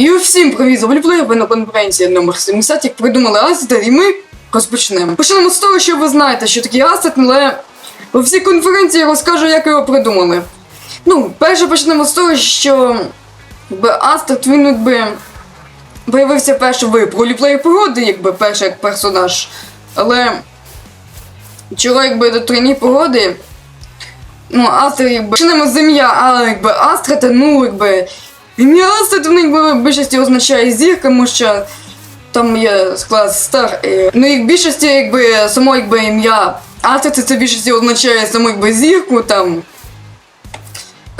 І всім привіт, Вольплеєр, ви на конференції номер 70, як придумали Астет, і ми розпочнемо. Почнемо з того, що ви знаєте, що таке Астет, але у всій конференції розкажу, як його придумали. Ну, перше почнемо з того, що якби, він якби появився перше в проліплеї погоди, якби перший як персонаж. Але чого якби до тройні погоди. Ну, Астра, якби. Почнемо з ім'я, але якби Астра, та ну якби. Астра, то якби в більшості означає зірка, тому що там є склад стар. Ну і в більшості, якби, само якби ім'я Астра, це, в більшості означає саму якби зірку там.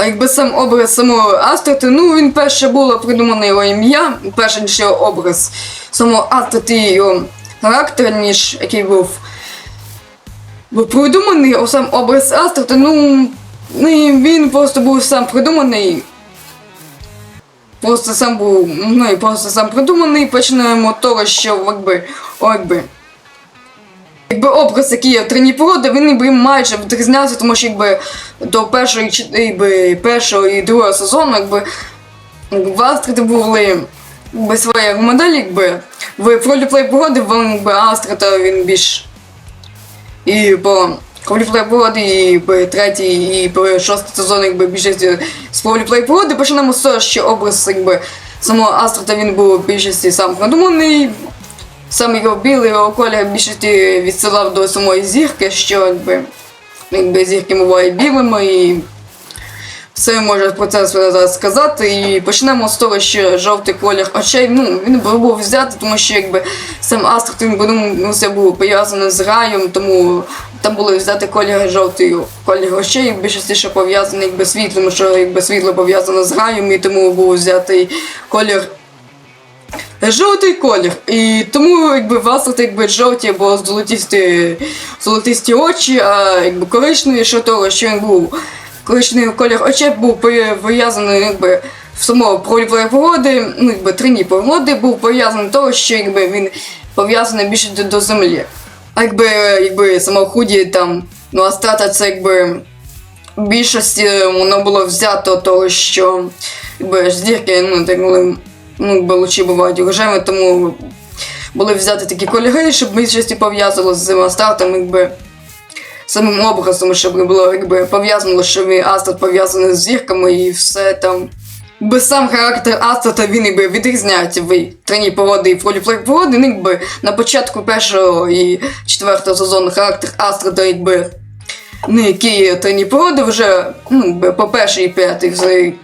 А якби сам образ самого Астрати, ну він перше було придумане його ім'я, перше ніж його образ самого Астрати і його характер, ніж який був був придуманий, а сам образ Астрати, ну, ну він просто був сам придуманий. Просто сам був, ну і просто сам придуманий, починаємо з того, що якби, якби. Якби образ, який є в трені породи, він ніби майже відрізнявся, тому що якби до першої якби, першого і другого сезону, якби в Астрити були якби, своя модель, якби в проліплей погоди, він якби Астрита він більш і по проліплей погоди, і третій, і шостий сезон, якби більшості з проліплей погоди, почнемо з що образ якби самого Астрита він був більшості сам надуманий. Сам його білий його колір більшості відсилав до самої зірки, що якби, якби зірки бувають білими і все може про це зараз сказати. І почнемо з того, що жовтий колір очей, ну він був взяти, тому що якби сам Астрид він подумався був пов'язаний з раєм, тому там було взяти колір жовтий колір очей, в більшості пов'язаний якби світлом, що якби світло пов'язане з раєм, і тому був взятий колір Жовтий колір. І тому якби вас якби жовті або золотисті, золотисті очі, а якби коричневі, що того, що він був коричневий колір очей був пов'язаний якби в самого проліплої погоди, ну якби трині погоди був пов'язаний того, що якби він пов'язаний більше до, до землі. А якби якби само худі там, ну астата це якби в більшості воно було взято того, що якби зірки, ну так були, ну якби лучі бувають рожеві, тому були взяти такі кольори, щоб більшості пов'язало з Астартом, якби самим образом, щоб було якби пов'язано, що він Астрат пов'язаний з зірками і все там. Якби сам характер Астрата він якби відрізняється в трені погоди і в проліплей погоди. Якби на початку першого і четвертого сезону характер Астрата, якби ну, які трені погоди вже ну, по перший і п'ятий взагалі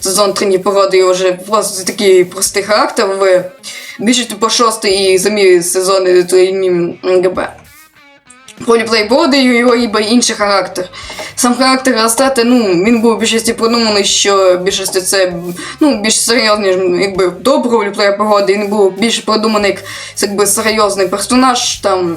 сезон трені погоди вже просто такий простий характер. В більше по шостий і самі сезони трені ГБ. І його ніби інший характер. Сам характер Астати, ну, він був в більшості продуманий, що більшості це ну, більш серйозний, якби до поліплея погоди, він був більш продуманий як якби серйозний персонаж там.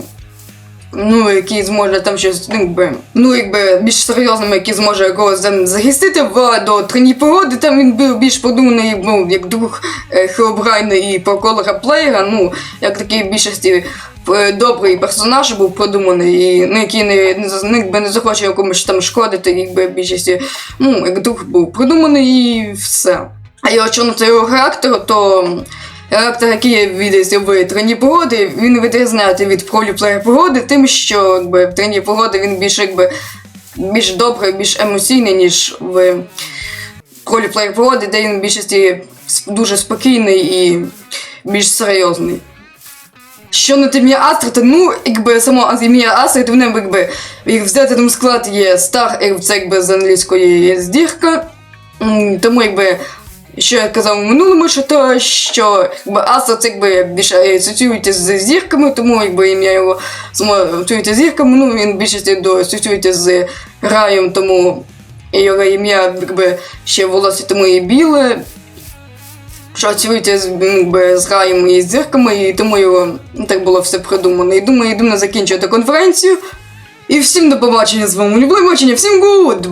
Ну, який зможе там щось, ну, якби, ну, якби більш серйозним, який зможе якогось там захистити в до трені погоди, там він був більш продуманий, ну, як друг е, Хеобрайна і проколора плеєра, ну, як такий в більшості добрий персонаж був продуманий, і, ну, який не, не, ну, не захоче якомусь там шкодити, якби в більшості, ну, як друг був продуманий і все. А його чорно це його характеру, то характер, який відрізняв в трені погоди, він відрізняється від проліплея погоди, тим, що якби, в трені погоди він більш якби більш добрий, більш емоційний, ніж в проліплея погоди, де він в більшості дуже спокійний і більш серйозний. Що на ім'я Астрата, ну, якби само ім'я Астрат, вони якби їх взяти там склад є стар, і це якби з англійської є здірка. Тому якби, що я казав у минулому, що то, що якби Астрат якби більше асоціюється з зірками, тому якби ім'я його само асоціюється з зірками, ну він більшості до асоціюється з раєм, тому його ім'я якби ще волосся тому і біле асоціюється з, раєм і з зірками, і тому ну, так було все придумано. І думаю, йдемо закінчувати конференцію. І всім до побачення з вами. Люблю бачення, всім гуд!